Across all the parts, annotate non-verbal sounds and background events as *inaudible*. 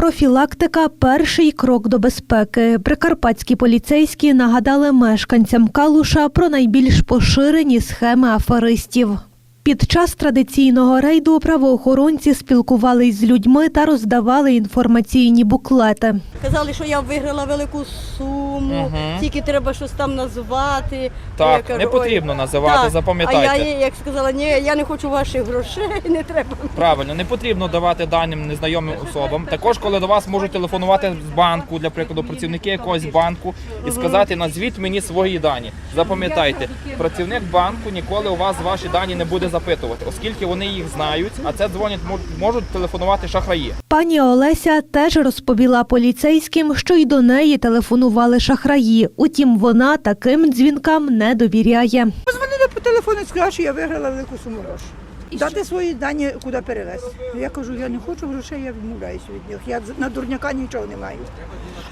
Профілактика перший крок до безпеки. Прикарпатські поліцейські нагадали мешканцям Калуша про найбільш поширені схеми аферистів. Під час традиційного рейду правоохоронці спілкувались з людьми та роздавали інформаційні буклети. Казали, що я виграла велику суму, Мгм. тільки треба щось там назвати. Так, кажу, не потрібно називати, так. запам'ятайте. А я їй як сказала, ні, я не хочу ваших грошей, *laughs* не треба. Правильно, не потрібно давати даним незнайомим *laughs* особам. Також, коли до вас можуть телефонувати з банку, для прикладу, працівники якогось банку, і сказати, назвіть мені свої дані. Запам'ятайте, працівник банку ніколи у вас ваші дані не буде запитувати, оскільки вони їх знають, а це дзвонять мож- можуть телефонувати шахраї. Пані Олеся теж розповіла поліцейським, що й до неї телефонували шахраї. Утім, вона таким дзвінкам не довіряє. Позвонили по телефону і сказали, що я виграла велику суму грошей. Дати свої дані, куди перевезти. Я кажу, я не хочу грошей, я відмовляюся від них. Я на дурняка нічого не маю.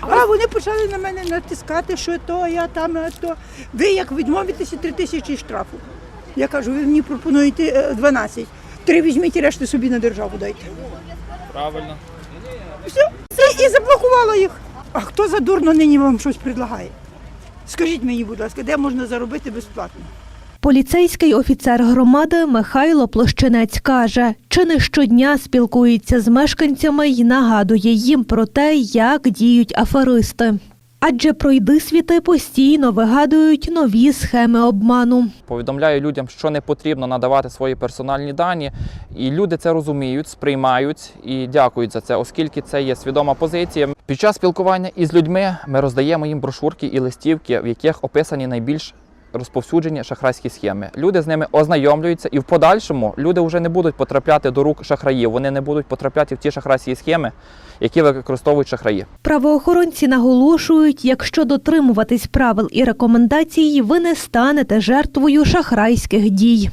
А вони почали на мене натискати, що то, я там, а то. Ви як відмовитеся три тисячі штрафу. Я кажу, ви мені пропонуєте е, 12. Три візьміть і решти собі на державу дайте. Правильно. Все, все, і заблокувала їх. А хто за дурно нині вам щось предлагає? Скажіть мені, будь ласка, де можна заробити безплатно? Поліцейський офіцер громади Михайло Площинець каже, чи не щодня спілкується з мешканцями і нагадує їм про те, як діють аферисти. Адже пройди світи постійно вигадують нові схеми обману. Повідомляю людям, що не потрібно надавати свої персональні дані, і люди це розуміють, сприймають і дякують за це, оскільки це є свідома позиція. Під час спілкування із людьми ми роздаємо їм брошурки і листівки, в яких описані найбільш розповсюджені шахрайські схеми. Люди з ними ознайомлюються, і в подальшому люди вже не будуть потрапляти до рук шахраїв. Вони не будуть потрапляти в ті шахрайські схеми, які використовують шахраї. Правоохоронці наголошують, якщо дотримуватись правил і рекомендацій, ви не станете жертвою шахрайських дій.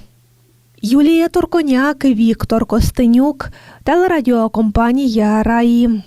Юлія Турконяк, Віктор Костенюк, телерадіокомпанія Раї.